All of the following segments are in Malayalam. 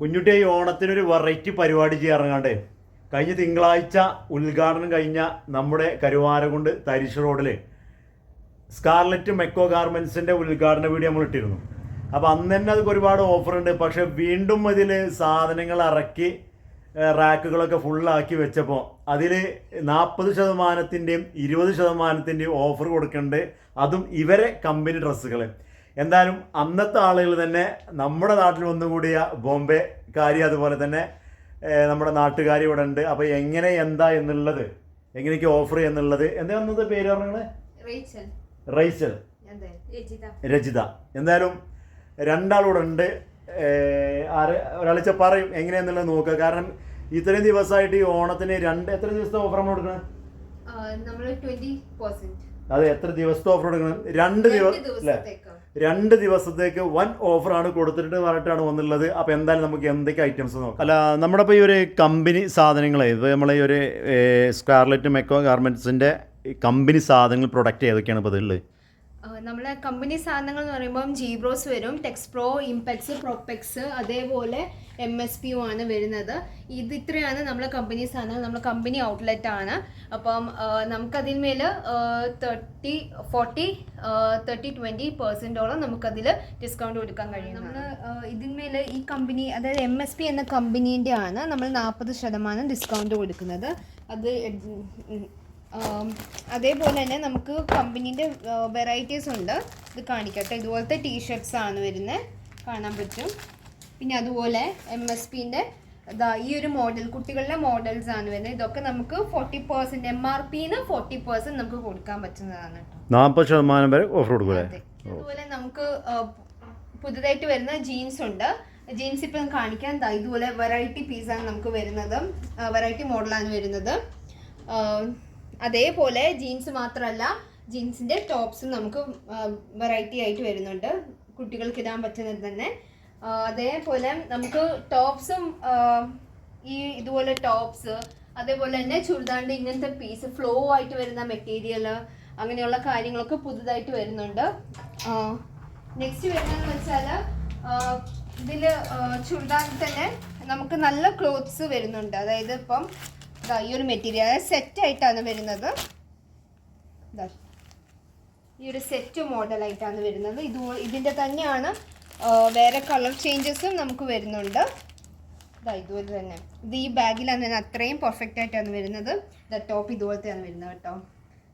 കുഞ്ഞുട്ടി ഈ ഓണത്തിനൊരു വെറൈറ്റി പരിപാടി ചെയ്യാറുങ്ങാണ്ട്. കഴിഞ്ഞ തിങ്കളാഴ്ച ഉദ്ഘാടനം കഴിഞ്ഞ നമ്മുടെ കരുവാരകുണ്ട് തരിശ് റോഡിൽ സ്കാർലറ്റ് മെക്കോ ഗാർമെൻസിന്റെ ഉദ്ഘാടന വീഡിയോ നമ്മൾ ഇട്ടിരുന്നു. അപ്പോൾ അന്ന് തന്നെ അതൊക്കെ ഒരുപാട് ഓഫർ ഉണ്ട്. പക്ഷേ വീണ്ടും അതിൽ സാധനങ്ങൾ ഇറക്കി റാക്കുകളൊക്കെ ഫുള്ളാക്കി വെച്ചപ്പോൾ അതിൽ നാൽപ്പത് ശതമാനത്തിന്റെയും ഇരുപത് ശതമാനത്തിന്റെയും ഓഫർ കൊടുക്കുന്നുണ്ട് അതും ഇവരെ കമ്പനി ഡ്രസ്സുകൾ എന്തായാലും അന്നത്തെ ആളുകൾ തന്നെ നമ്മുടെ നാട്ടിൽ വന്നുകൂടിയ ബോംബെക്കാരി അതുപോലെ തന്നെ നമ്മുടെ നാട്ടുകാരി ഇവിടെ ഉണ്ട്. അപ്പോൾ എങ്ങനെ എന്താ എന്നുള്ളത് എങ്ങനെയൊക്കെ ഓഫർ എന്നുള്ളത് എന്താ അന്നത്തെ പേര് പറഞ്ഞത് റൈസൽ റൈച്ചൽ. രജിത എന്തായാലും രണ്ടാളൂടെ ഉണ്ട്. ആര് ഒരാളിച്ച പറയും എങ്ങനെയാന്നുള്ളത് നോക്കുക. കാരണം ഇത്രയും ദിവസമായിട്ട് ഈ ഓണത്തിന് രണ്ട് എത്ര ദിവസത്തെ ഓഫർ നമ്മൾ കൊടുക്കണം? നമ്മൾ ട്വന്റി പെർസെന്റ് അത് എത്ര ദിവസത്തെ ഓഫർ കൊടുക്കണം രണ്ട് ദിവസം അല്ലേ ദിവസത്തേക്ക്? രണ്ട് ദിവസത്തേക്ക് വൺ ഓഫറാണ് കൊടുത്തിട്ട് പറഞ്ഞിട്ടാണ് വന്നുള്ളത് അപ്പോൾ എന്തായാലും നമുക്ക് എന്തൊക്കെ ഐറ്റംസ് നോക്കാം. അല്ല നമ്മുടെ ഇപ്പോൾ ഈ ഒരു കമ്പനി സാധനങ്ങളെ ഇപ്പോൾ നമ്മളെ ഈ ഒരു സ്ക്വയർലെറ്റ് മെക്കോ ഗാർമെന്റ്സിന്റെ കമ്പനി സാധനങ്ങൾ പ്രൊഡക്റ്റ് ഏതൊക്കെയാണ് ഇപ്പോൾ ഇതിലുള്ളത്? നമ്മളെ കമ്പനി സാധനങ്ങൾ എന്ന് പറയുമ്പോൾ ജീബ്രോസ് വരും ടെക്സ്പ്രോ ഇംപെക്സ് പ്രൊപ്പെക്സ് അതേപോലെ എം എസ് പി ആണ് വരുന്നത്. ഇത് ഇത്രയാണ് നമ്മളെ കമ്പനി സാധനങ്ങൾ. നമ്മളെ കമ്പനി ഔട്ട്ലെറ്റ് ആണ്. അപ്പം നമുക്കതിന്മേൽ തേർട്ടി ഫോർട്ടി തേർട്ടി ട്വന്റി പെർസെന്റോളം നമുക്കതിൽ ഡിസ്കൗണ്ട് കൊടുക്കാൻ കഴിയും നമ്മൾ ഇതിന്മേൽ ഈ കമ്പനി അതായത് എം എസ് പി എന്ന കമ്പനീന്റെ ആണ് നമ്മൾ നാൽപ്പത് ശതമാനം ഡിസ്കൗണ്ട് കൊടുക്കുന്നത്. അത് അതേപോലെ തന്നെ നമുക്ക് കമ്പനീന്റെ വെറൈറ്റീസ് ഉണ്ട്. ഇത് കാണിക്കട്ടെ. ഇതുപോലത്തെ ടീഷർട്ട്സ് ആണ് വരുന്നത് കാണാൻ പറ്റും. പിന്നെ അതുപോലെ എം എസ് പിന്റെ ഇതാ ഈ ഒരു മോഡൽ കുട്ടികളുടെ മോഡൽസ് ആണ് വരുന്നത്. ഇതൊക്കെ നമുക്ക് ഫോർട്ടി പെർസെന്റ് എം ആർ പിന്ന് ഫോർട്ടി പെർസെന്റ് നമുക്ക് കൊടുക്കാൻ പറ്റുന്നതാണ് നാൽപ്പത് ശതമാനം വരെ ഓഫർ കൊടുക്കുക അതെ. അതുപോലെ നമുക്ക് പുതുതായിട്ട് വരുന്ന ജീൻസ് ഉണ്ട്. ജീൻസ് ഇപ്പം കാണിക്കാൻ ഇതുപോലെ വെറൈറ്റി പീസാണ് നമുക്ക് വരുന്നത് വെറൈറ്റി മോഡലാണ് വരുന്നത്. അതേപോലെ ജീൻസ് മാത്രമല്ല ജീൻസിന്റെ ടോപ്സും നമുക്ക് വെറൈറ്റി ആയിട്ട് വരുന്നുണ്ട്. കുട്ടികൾക്ക് ഇടാൻ പറ്റുന്നത് തന്നെ. അതേപോലെ നമുക്ക് ടോപ്സും ഈ ഇതുപോലെ ടോപ്സ് അതേപോലെ തന്നെ ചുരിദാറിന്റെ ഇങ്ങനത്തെ പീസ് ഫ്ലോ ആയിട്ട് വരുന്ന മെറ്റീരിയൽ അങ്ങനെയുള്ള കാര്യങ്ങളൊക്കെ പുതുതായിട്ട് വരുന്നുണ്ട്. നെക്സ്റ്റ് വരുന്നതെന്ന് വെച്ചാൽ ഇതിൽ ചുരിദാറിൽ തന്നെ നമുക്ക് നല്ല ക്ലോത്ത്സ് വരുന്നുണ്ട്. അതായത് ഇപ്പം ദാ ഈ ഒരു മെറ്റീരിയൽ അതായത് സെറ്റ് ആയിട്ടാണ് വരുന്നത്. ഇതാ ഈ ഒരു സെറ്റ് മോഡലായിട്ടാണ് വരുന്നത്. ഇത് ഇതിന്റെ തന്നെയാണ് വേറെ കളർ ചേഞ്ചസും നമുക്ക് വരുന്നുണ്ട്. ഇതാ ഇതുപോലെ തന്നെ. ഇത് ഈ ബാഗിലാണ് തന്നെ അത്രയും പെർഫെക്റ്റ് ആയിട്ടാണ് വരുന്നത്. ഇതാ ടോപ്പ് ഇതുപോലത്തെയാണ് വരുന്നത് കേട്ടോ.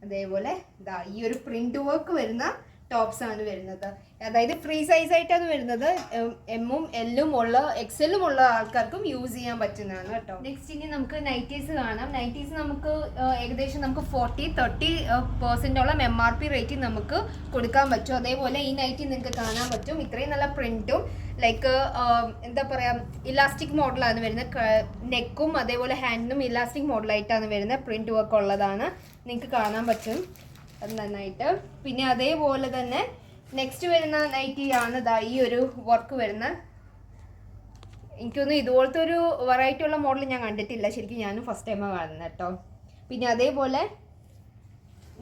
അതേപോലെ ഇതാ ഈ ഒരു പ്രിന്റ് വർക്ക് വരുന്ന ടോപ്സ് ആണ് വരുന്നത്. അതായത് ഫ്രീ സൈസ് ആയിട്ടാണ് വരുന്നത്. എമ്മും എല്ലും ഉള്ള എക്സലും ഉള്ള ആൾക്കാർക്കും യൂസ് ചെയ്യാൻ പറ്റുന്നതാണ് കേട്ടോ. നെക്സ്റ്റ് ഇനി നമുക്ക് നൈറ്റീസ് കാണാം. നൈറ്റീസ് നമുക്ക് ഏകദേശം നമുക്ക് ഫോർട്ടി തേർട്ടി പെർസെന്റോളം എം ആർ പി റേറ്റിൽ നമുക്ക് കൊടുക്കാൻ പറ്റും. അതേപോലെ ഈ നൈറ്റി നിങ്ങൾക്ക് കാണാൻ പറ്റും. ഇത്രയും നല്ല പ്രിന്റും ലൈക്ക് എന്താ പറയുക ഇലാസ്റ്റിക് മോഡലാണ് വരുന്നത്. നെക്കും അതേപോലെ ഹാൻഡിനും ഇലാസ്റ്റിക് മോഡലായിട്ടാണ് വരുന്നത്. പ്രിന്റ് വർക്ക് ഉള്ളതാണ്. നിങ്ങൾക്ക് കാണാൻ പറ്റും. നന്നായിട്ട്. പിന്നെ അതേപോലെ തന്നെ നെക്സ്റ്റ് വരുന്ന നൈറ്റി ആണ് ദാ ഈ ഒരു വർക്ക് വരുന്ന എനിക്കൊന്നും ഇതുപോലത്തെ ഒരു വെറൈറ്റി ഉള്ള മോഡൽ ഞാൻ കണ്ടിട്ടില്ല. ശരിക്കും ഞാനും ഫസ്റ്റ് ടൈമാണ് കാണുന്നത് കേട്ടോ. പിന്നെ അതേപോലെ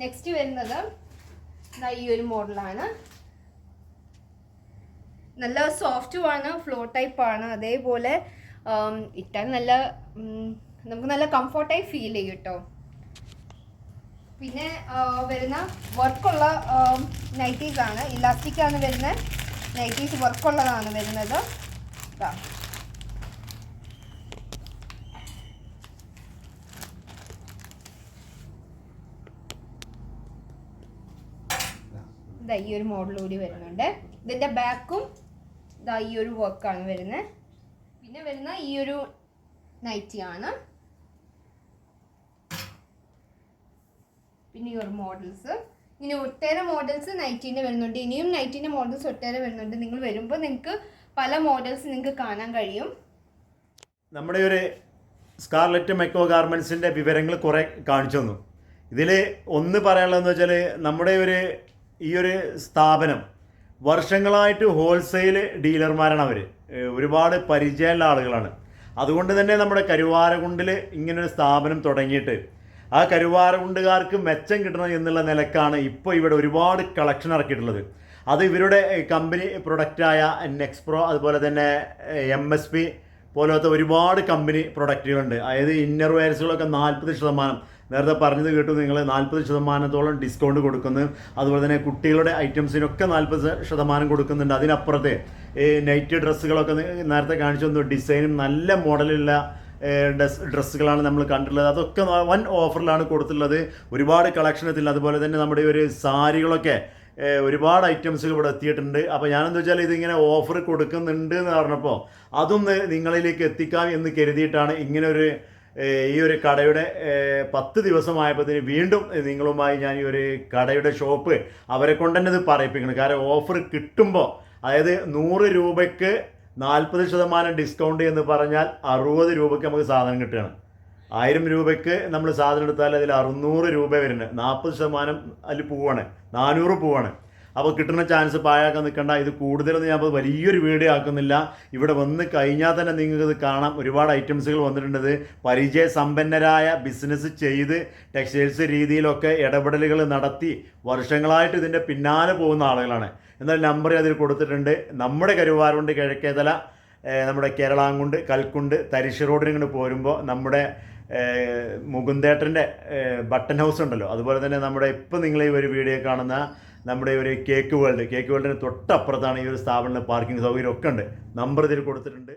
നെക്സ്റ്റ് വരുന്നത് ഈ ഒരു മോഡലാണ് നല്ല സോഫ്റ്റും ആണ് ഫ്ലോ ടൈപ്പ് ആണ്. അതേപോലെ ഇട്ടാൽ നല്ല നമുക്ക് നല്ല കംഫർട്ടായി ഫീൽ ചെയ്യും കേട്ടോ. പിന്നെ വരുന്ന വർക്കുള്ള നൈറ്റീസ് ആണ്. ഇലാസ്റ്റിക് ആണ് വരുന്നത് നൈറ്റീസ് വർക്കുള്ളതാണ് വരുന്നത്. ഇതാ ഈ ഒരു മോഡൽ കൂടി വരുന്നുണ്ട്. ഇതിന്റെ ബാക്കും ഇതാ ഈ ഒരു വർക്കാണ് വരുന്നത് പിന്നെ വരുന്ന ഈ ഒരു നൈറ്റി പിന്നെ ഒരു മോഡൽസ് ഇനി ഒട്ടേറെ മോഡൽസ് നൈറ്റീന്റെ വരുന്നുണ്ട്. ഇനിയും നൈറ്റീന്റെ മോഡൽസ് ഒട്ടേറെ വരുന്നുണ്ട്. നിങ്ങൾ വരുമ്പോൾ നിങ്ങൾക്ക് പല മോഡൽസ് നിങ്ങൾക്ക് കാണാൻ കഴിയും. നമ്മുടെ ഒരു സ്കാർലറ്റ് മെക്കോ ഗാർമെൻസിന്റെ വിവരങ്ങൾ കുറേ കാണിച്ചു തന്നു. ഇതിൽ ഒന്ന് പറയാനുള്ളതെന്ന് വെച്ചാൽ നമ്മുടെ ഒരു ഈ ഒരു സ്ഥാപനം വർഷങ്ങളായിട്ട് ഹോൾസെയിൽ ഡീലർമാരാണ് അവർ ഒരുപാട് പരിചയമുള്ള ആളുകളാണ്. അതുകൊണ്ട് തന്നെ നമ്മുടെ കരുവാരകുണ്ടിൽ ഇങ്ങനൊരു സ്ഥാപനം തുടങ്ങിയിട്ട് ആ കരുവാരകുണ്ടുകാർക്ക് മെച്ചം കിട്ടണം എന്നുള്ള നിലക്കാണ് ഇപ്പോൾ ഇവിടെ ഒരുപാട് കളക്ഷൻ ഇറക്കിയിട്ടുള്ളത്. അത് ഇവരുടെ കമ്പനി പ്രൊഡക്റ്റായ നെക്സ്പ്രോ അതുപോലെ തന്നെ എം എസ് പി പോലത്തെ ഒരുപാട് കമ്പനി പ്രൊഡക്റ്റുകളുണ്ട് അതായത് ഇന്നർ വെയർസുകളൊക്കെ നാൽപ്പത് ശതമാനം. നേരത്തെ പറഞ്ഞത് കേട്ടു നിങ്ങൾ നാൽപ്പത് ശതമാനത്തോളം ഡിസ്കൗണ്ട് കൊടുക്കുന്നു. അതുപോലെ തന്നെ കുട്ടികളുടെ ഐറ്റംസിനൊക്കെ നാൽപ്പത് ശതമാനം കൊടുക്കുന്നുണ്ട്. അതിനപ്പുറത്തെ ഈ നൈറ്റ് ഡ്രസ്സുകളൊക്കെ നേരത്തെ കാണിച്ചു തന്നു. ഡിസൈനും നല്ല മോഡലുള്ള ഡ്രസ് ഡ്രസ്സുകളാണ് നമ്മൾ കണ്ടിട്ടുള്ളത്. അതൊക്കെ വൻ ഓഫറിലാണ് കൊടുത്തിട്ടുള്ളത്. ഒരുപാട് കളക്ഷൻ എത്തില്ല അതുപോലെ തന്നെ നമ്മുടെ ഒരു സാരികളൊക്കെ ഒരുപാട് ഐറ്റംസ് ഇവിടെ എത്തിയിട്ടുണ്ട്. അപ്പോൾ ഞാനെന്താ വെച്ചാൽ ഇതിങ്ങനെ ഓഫർ കൊടുക്കുന്നുണ്ട് എന്ന് പറഞ്ഞപ്പോൾ അതൊന്ന് നിങ്ങളിലേക്ക് എത്തിക്കാം എന്ന് കരുതിയിട്ടാണ് ഇങ്ങനെ ഒരു ഏഹ്, ഈ ഒരു കടയുടെ പത്ത് ദിവസമായപ്പോഴത്തേന് വീണ്ടും നിങ്ങളുമായി ഞാൻ ഈ ഒരു കടയുടെ ഷോപ്പ് അവരെ കൊണ്ട് തന്നെ ഇത് പറയിപ്പിക്കണം. കാരണം ഓഫർ കിട്ടുമ്പോൾ അതായത് നൂറ് രൂപയ്ക്ക് നാൽപ്പത് ശതമാനം ഡിസ്കൗണ്ട് എന്ന് പറഞ്ഞാൽ അറുപത് രൂപയ്ക്ക് നമുക്ക് സാധനം കിട്ടുകയാണ്. ആയിരം രൂപയ്ക്ക് നമ്മൾ സാധനം എടുത്താൽ അതിൽ അറുന്നൂറ് രൂപ വരുന്നുണ്ട്. നാൽപ്പത് ശതമാനം അതിൽ പോവാണ്. നാനൂറ് പോവാണ്. അപ്പോൾ കിട്ടുന്ന ചാൻസ് പായാക്കാൻ നിൽക്കണ്ട. ഇത് കൂടുതലൊന്നും ഞാൻ വലിയൊരു വീഡിയോ ആക്കുന്നില്ല. ഇവിടെ വന്ന് കഴിഞ്ഞാൽ തന്നെ നിങ്ങൾക്ക് ഇത് കാണാം. ഒരുപാട് ഐറ്റംസുകൾ വന്നിട്ടുണ്ട് പരിചയ സമ്പന്നരായ ബിസിനസ് ചെയ്ത് ടെക്സ്റ്റൈൽസ് രീതിയിലൊക്കെ ഇടപെടലുകൾ നടത്തി വർഷങ്ങളായിട്ട് ഇതിന്റെ പിന്നാലെ പോകുന്ന ആളുകളാണ്. എന്നാൽ നമ്പർ അതിൽ കൊടുത്തിട്ടുണ്ട്. നമ്മുടെ കരുവാറുണ്ട് കിഴക്കേതല നമ്മുടെ കേരളാങ്കുണ്ട് കൽക്കുണ്ട് തരിശ് റോഡിന് ഇങ്ങോട്ട് പോരുമ്പോൾ നമ്മുടെ മുകുന്ദേട്ടന്റെ ബട്ടൺ ഹൗസ് ഉണ്ടല്ലോ. അതുപോലെ തന്നെ നമ്മുടെ ഇപ്പം നിങ്ങൾ ഈ ഒരു വീഡിയോ കാണുന്ന നമ്മുടെ ഒരു കേക്ക് വേൾഡ് കേക്ക് വേൾഡിന് തൊട്ടപ്പുറത്താണ് ഈ ഒരു സ്ഥാപനത്തിൽ പാർക്കിംഗ് സൗകര്യം ഒക്കെ ഉണ്ട്. നമ്പർ ഇതിൽ കൊടുത്തിട്ടുണ്ട്.